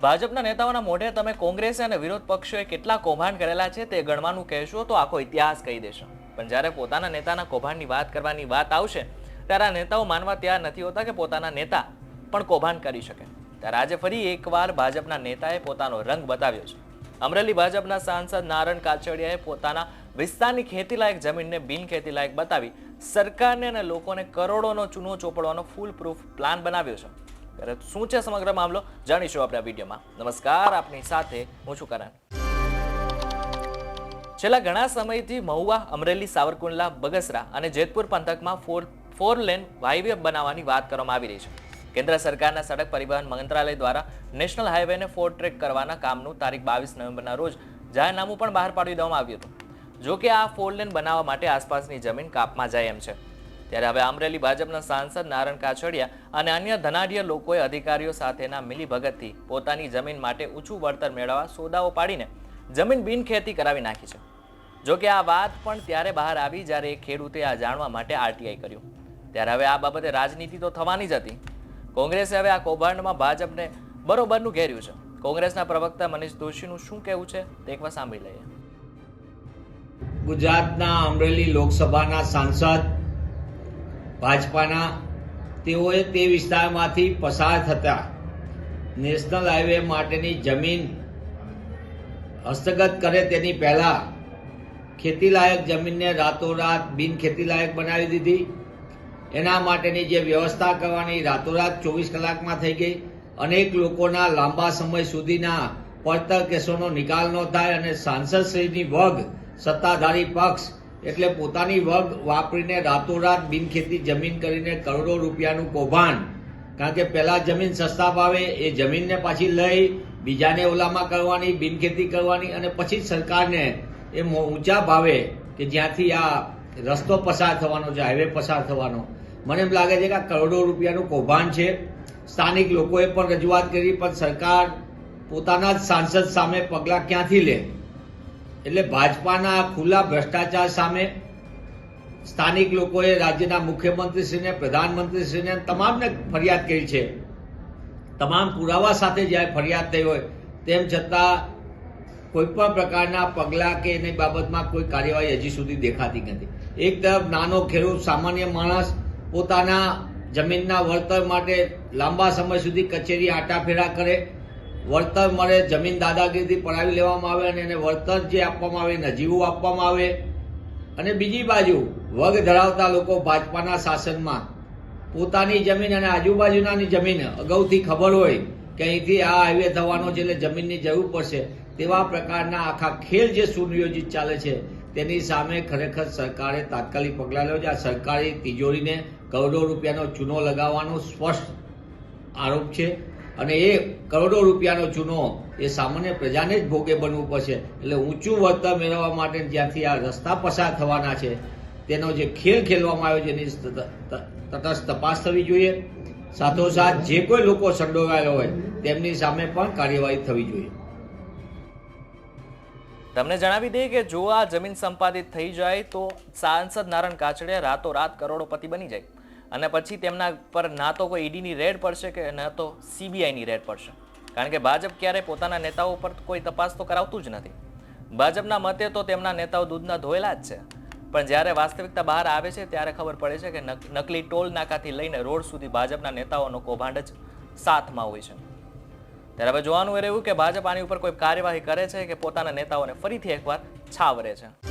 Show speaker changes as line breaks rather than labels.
ભાજપના નેતાઓના મોઢે તમે કોંગ્રેસ અને વિરોધ પક્ષોએ કેટલા કૌભાંડ કરેલા છે તે ગણવાનું કહેશો તો આખો ઇતિહાસ કહી દેશો. પણ જ્યારે પોતાના નેતાના કૌભાંડની વાત કરવાની વાત આવશે, ત્યારે આ નેતાઓ માનવા તૈયાર નથી હોતા કે પોતાના નેતા પણ કૌભાંડ કરી શકે. ત્યારે આજે ફરી એકવાર ભાજપના નેતાએ પોતાનો રંગ બતાવ્યો છે. અમરેલી ભાજપના સાંસદ નારણ કાછડિયાએ પોતાના વિસ્તારની ખેતીલાયક જમીનને બિન ખેતીલાયક બતાવી સરકારને અને લોકોને કરોડોનો ચૂનો ચોપડવાનો ફૂલ પ્રૂફ પ્લાન બનાવ્યો છે. ત્યારે શું છે સમગ્ર મામલો? જાણીશું આપણે આ વિડીયોમાં. નમસ્કાર, આપની સાથે હું છું કરણ. છેલ્લા ઘણા સમયથી મહુવા, અમરેલી, સાવરકુંડલા, બગસરા અને જેતપુર પંથકમાં ફોર ફોર લેન હાઈવે બનાવવાની વાત કરવામાં આવી રહી છે. કેન્દ્ર સરકારના સડક પરિવહન મંત્રાલય દ્વારા નેશનલ હાઈવેને ફોર ટ્રેક કરવાના કામનું તારીખ બાવીસ નવેમ્બરના રોજ જાહેરનામું પણ બહાર પાડી દેવામાં આવ્યું હતું. જો કે આ ફોર લેન બનાવવા માટે આસપાસની જમીન કાપમાં જાય એમ છે. ત્યારે હવે અમરેલી ભાજપના સાંસદ નારણ કાછડિયા અને અન્ય ધનાઢ્ય લોકોએ અધિકારીઓ સાથેના મિલીભગતથી પોતાની જમીન માટે ઊંચું વળતર મેળવવા સોદાઓ પાડીને જમીન બિનખેતી કરાવી નાખી છે. જો કે આ વાત પણ ત્યારે બહાર આવી જ્યારે ખેડૂતે આ જાણવા માટે આરટીઆઈ કર્યું. ત્યારે હવે આ બાબતે રાજનીતિ તો થવાની જ હતી. કોંગ્રેસે હવે આ કૌભાંડમાં ભાજપને બરોબરનું ઘેર્યું છે. કોંગ્રેસના પ્રવક્તા મનીષ દોશીનું શું કહેવું છે તે એકવાર સાંભળી લઈએ.
ગુજરાતના અમરેલી લોકસભાના સાંસદ ભાજપાના તેઓએ તે વિસ્તારમાંથી પસાર થતા નેશનલ હાઈવે માટેની જમીન હસ્તગત કરે તેની પહેલાં ખેતીલાયક જમીનને રાતોરાત બિન ખેતીલાયક બનાવી દીધી. એના માટેની જે વ્યવસ્થા કરવાની રાતોરાત ચોવીસ કલાકમાં થઈ ગઈ. અનેક લોકોના લાંબા સમય સુધીના પડતર કેસોનો નિકાલ ન થાય અને સાંસદશ્રીની વગ સત્તાધારી પક્ષ એટલે પોતાની વગ વાપરીને રાતોરાત બિનખેતી જમીન કરીને કરોડો રૂપિયાનું કૌભાંડ. કારણ કે પહેલાં જમીન સસ્તા ભાવે, એ જમીનને પાછી લઈ, બીજાને ઓલામાં કરવાની, બિનખેતી કરવાની અને પછી સરકારને એ ઊંચા ભાવે કે જ્યાંથી આ રસ્તો પસાર થવાનો છે હાઈવે પસાર થવાનો. મને એમ લાગે છે કે આ કરોડો રૂપિયાનું કૌભાંડ છે. સ્થાનિક લોકોએ પણ રજૂઆત કરી, પણ સરકાર પોતાના જ સાંસદ સામે પગલાં ક્યાંથી લે? એટલે ભાજપાના ખુલ્લા ભ્રષ્ટાચાર સામે સ્થાનિક લોકોએ રાજ્યના મુખ્યમંત્રીશ્રીને, પ્રધાનમંત્રીશ્રીને તમામને ફરિયાદ કરી છે. તમામ પુરાવા સાથે જ્યારે ફરિયાદ થઈ હોય, તેમ છતાં કોઈ પણ પ્રકારના પગલાં કે એની બાબતમાં કોઈ કાર્યવાહી હજી સુધી દેખાતી નથી. એક તરફ નાનો ખેડૂત, સામાન્ય માણસ પોતાના જમીનના વળતર માટે લાંબા સમય સુધી કચેરી આટાફેરા કરે વળતર મળે, જમીન દાદાગીરીથી પડાવી લેવામાં આવે અને એને વળતર જે આપવામાં આવે નજીવું આપવામાં આવે. અને બીજી બાજુ, વગ ધરાવતા લોકો ભાજપાના શાસનમાં. પોતાની જમીન અને આજુબાજુનાની જમીન, અગાઉથી ખબર હોય કે અહીંથી આ હાઈવે થવાનો છે એટલે જમીનની જરૂર પડશે. તેવા પ્રકારના આખા ખેલ જે સુનિયોજિત ચાલે છે, તેની સામે ખરેખર સરકારે તાત્કાલિક પગલાં લેવા છે. આ સરકારી તિજોરીને કરોડો રૂપિયાનો ચૂનો લગાવવાનો સ્પષ્ટ આરોપ છે. અને એ કરોડો રૂપિયાનો ચૂનો એ સામાન્ય પ્રજાને જ ભોગે બનવું પડશે. એટલે ઊંચું વળતર મેળવવા માટે જ્યાંથી આ રસ્તા પસાર થવાના છે, તેનો જે ખેલ ખેલવામાં આવ્યો છે, એની તટ- તટ- તટસ્થ તપાસ થવી જોઈએ. સાથોસાથ જે કોઈ લોકો સંડોવાયેલા હોય, તેમની સામે પણ કાર્યવાહી થવી જોઈએ.
તમને જણાવી દઈએ કે જો આ જમીન સંપાદિત થઈ જાય તો સાંસદ નારણ કાછડિયા રાતોરાત કરોડોપતિ બની જાય. અને પછી તેમના પર ના તો કોઈ ઈડીની રેડ પડશે કે ન તો સીબીઆઈની રેડ પડશે. કારણ કે ભાજપ ક્યારેય પોતાના નેતાઓ પર કોઈ તપાસ તો કરાવતું જ નથી. ભાજપના મતે તો તેમના નેતાઓ દૂધના ધોયેલા જ છે. પણ જ્યારે વાસ્તવિકતા બહાર આવે છે ત્યારે ખબર પડે છે કે નક- નકલી ટોલ નાકાથી લઈને રોડ સુધી ભાજપના નેતાઓનો કૌભાંડ જ સાથમાં હોય છે. ત્યારે હવે જોવાનું એ રહ્યું કે ભાજપ આની ઉપર કોઈ કાર્યવાહી કરે છે કે પોતાના નેતાઓને ફરીથી એકવાર છાવરે છે.